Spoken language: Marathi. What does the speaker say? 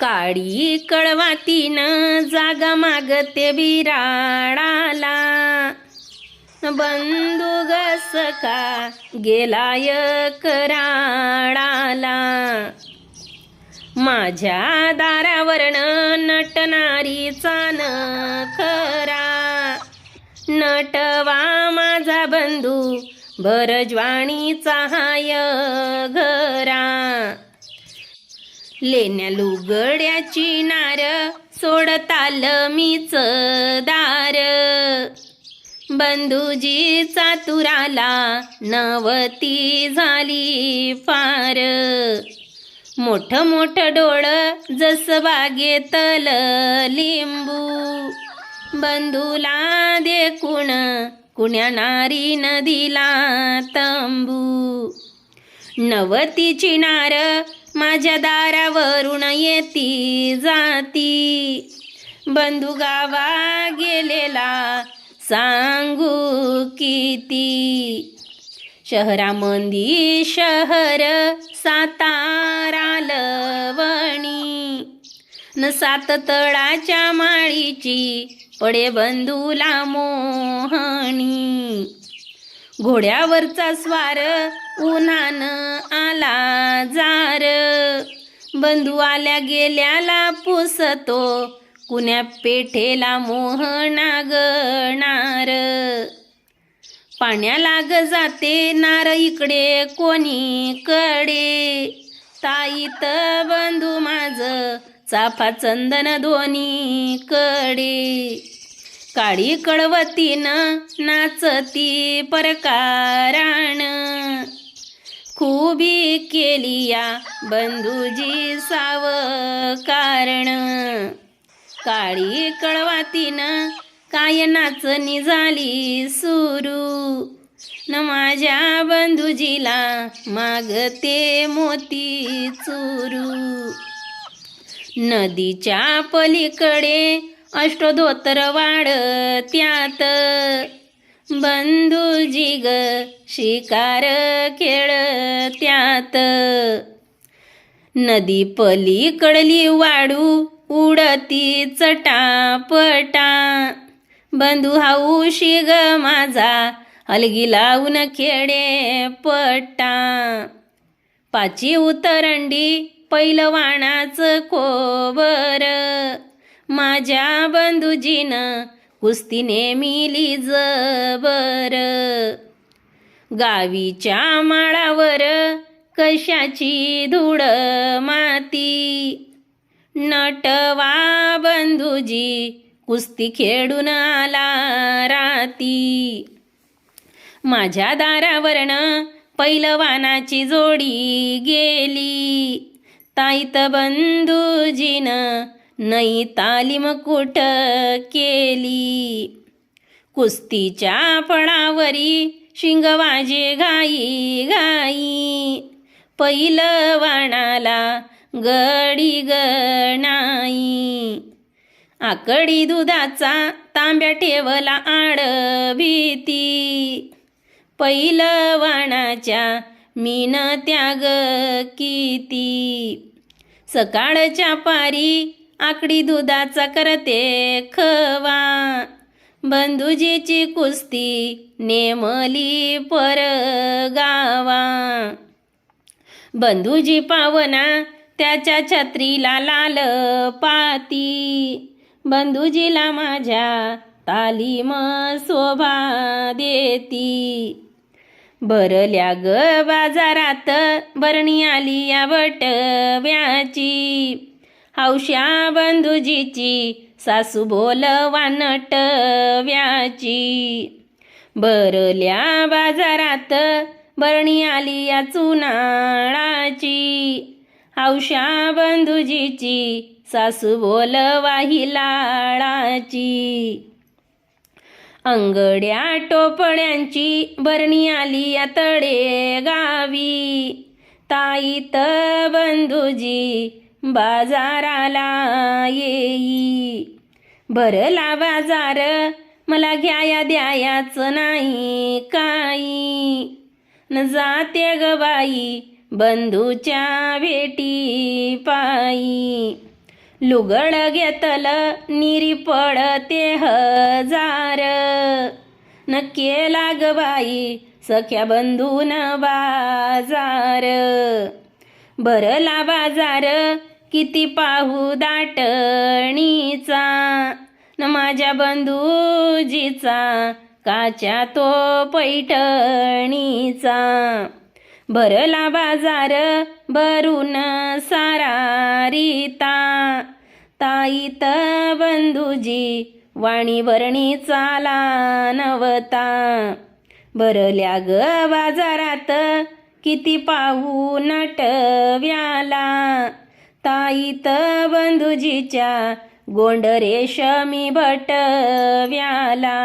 काळी कळवातीनं जागा मागते बिराडाला. बंधू गसका गेलाय कराडाला. माझ्या दारावरनं नटणारी चान खरा नटवा माझा बंधू भरजवाणीचा हाय घरा. लेण्या लुगड्याची नार सोडताल मीच दार. बंधुजी चातुराला नवती झाली फार. मोठ मोठ डोळ जस बागेतल लिंबू. बंधूला देखुण कुण्या नारी नदीला तंबू. नवतीची नार माझ्या दारावरून येती जाती. बंधू गावा गेलेला सांगू किती. शहरामंदी शहर सातारा लवणी न सात तळाच्या माळीची पडे बंधूला मोहणी. घोड्यावरचा स्वार उन्हान आला जार. बंधू आल्या गेल्याला पुसतो कुण्या पेठेला मोहना गणार पाण्याला ग जाते नार इकडे कोणी कडे ताईत बंधू माझ चाफा चंदन दोन्ही कडे काळी कळवतीनं नाचती परकाराण. खूबी केली या बंधूजी साव कारण काळी कळवातीनं काय नाचणी झाली सुरू? न माझ्या बंधुजीला मागते मोती चुरू. नदीच्या पलीकडे अष्टोधोतर वाढ त्यात. बंधुजी ग शिकार खेळ त्यात. नदी पलीकडली वाडू उडती चटापटा. बंधू हाऊशी ग माझा हलगी लावून खेडे पट्टा पाची उतरंडी पैलवाणाचं कोबर. माझ्या बंधुजीनं कुस्ती नेमिली जबर. गावीच्या माळावर कशाची धूळ माती? नटवा बंधुजी कुस्ती खेळून आला राती. माझ्या दारावरनं पैलवानाची जोडी गेली. ताईत बंधुजीनं नई तालीम कुठं केली? कुस्तीच्या फळावरी शिंगवाजे घाई घाई. वाणाला गडी गणाई. आकडी दुधाचा तांब्या ठेवला आड भीती. पैलवानाच्या मीन त्याग किती? सकाळच्या पारी आकडी दुधाचा करते खवा. बंधुजीची कुस्ती नेमली पर गावा बंधुजी पावना त्याच्या छत्रीला लाल पाती. बंधुजीला माझ्या तालीम शोभा देती. भरल्या ग बाजारात बरणी आली या बटव्याची हौशा बंधुजीची सासू बोल व्याची. बाजारात बरणी आली या चुनाळाची. हौशा बंधुजीची सासू बोल लाळाची. अंगड्या टोपण्यांची बरणी आली या तडे गावी ताईत बंधुजी बाजाराला येई. भरला बाजार मला घ्याया द्यायाच नाही काही. न जाते ग बाई बंधूच्या भेटी पायी. लुगड घेतल निरी पडते हजार. न केला ग बाई सख्या बंधून बाजार. भरला बाजार किती पाहू दाटणीचा? न माझ्या बंधूजीचा काच्या तो पैठणीचा? भरला बाजार भरून सारा रीता. ताईत बंधूजी वाणी वर्णी चाला नवता भरल्या ग बाजारात किती पाहू नटव्याला. ताईत बंधुजीच्या गोंड रेशमी भटव्याला